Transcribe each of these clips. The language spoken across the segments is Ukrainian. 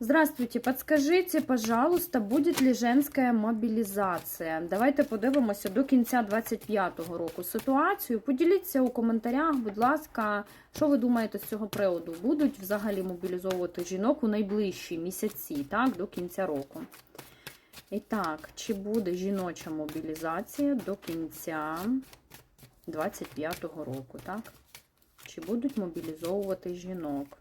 Здравствуйте, подскажите, пожалуйста, будет ли женська мобілізація? Давайте подивимося до кінця 25-го року ситуацію. Поділіться у коментарях, будь ласка, що ви думаєте з цього приводу? Будуть взагалі мобілізовувати жінок у найближчі місяці, так, до кінця року. І так, чи буде жіноча мобілізація до кінця 25-го року, так? Чи будуть мобілізовувати жінок?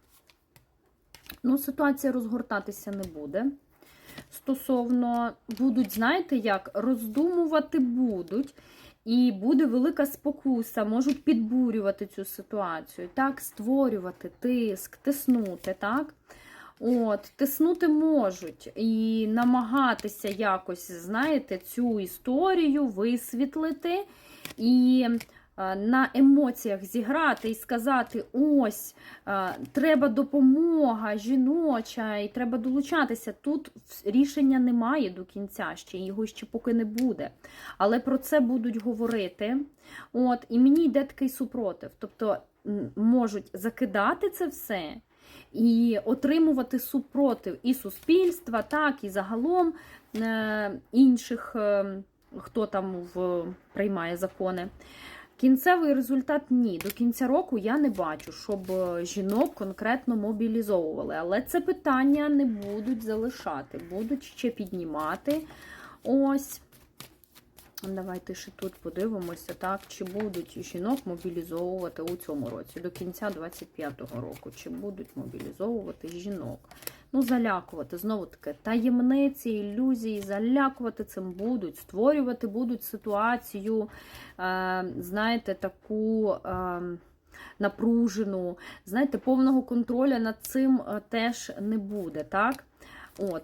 Ну, ситуація розгортатися не буде. Стосовно будуть, знаєте, як роздумувати будуть, і буде велика спокуса, можуть підбурювати цю ситуацію, так, створювати тиск, тиснути, так? От, тиснути можуть і намагатися якось, знаєте, цю історію висвітлити і на емоціях зіграти і сказати: ось, е, треба допомога жіноча, і треба долучатися. Тут рішення немає до кінця ще, його ще поки не буде. Але про це будуть говорити. От, І мені йде такий супротив. Тобто можуть закидати це все. І отримувати супротив і суспільства, так, і загалом е, інших, е, хто там в, приймає закони. Кінцевий результат ні. До кінця року я не бачу, щоб е, жінок конкретно мобілізовували. Але це питання не будуть залишати, будуть ще піднімати. Ось. Давайте ще тут подивимося, так, чи будуть жінок мобілізовувати у цьому році, до кінця 25-го року, чи будуть мобілізовувати жінок. Ну, залякувати, знову таки, таємниці, ілюзії, залякувати цим будуть, створювати будуть ситуацію, е, знаєте, таку е, напружену, знаєте, повного контролю над цим е, теж не буде, так? От,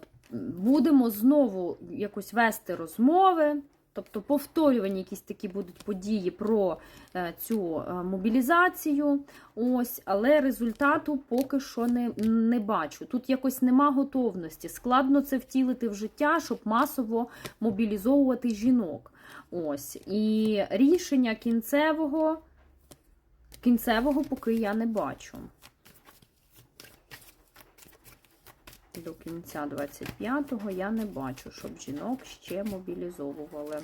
будемо знову якось вести розмови. Тобто повторювані якісь такі будуть події про е, цю е, мобілізацію. Ось, але результату поки що не, не бачу. Тут якось нема готовності. Складно це втілити в життя, щоб масово мобілізовувати жінок. Ось. І рішення кінцевого, кінцевого поки я не бачу. До кінця 25-го я не бачу, щоб жінок ще мобілізовували.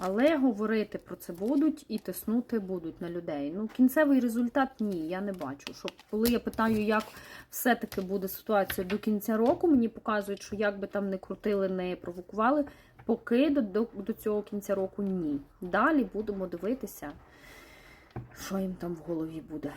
Але говорити про це будуть і тиснути будуть на людей. Ну, кінцевий результат ні, я не бачу. Щоб коли я питаю, як все-таки буде ситуація до кінця року, мені показують, що як би там не крутили, не провокували, поки до, до, до цього кінця року ні. Далі будемо дивитися, що їм там в голові буде.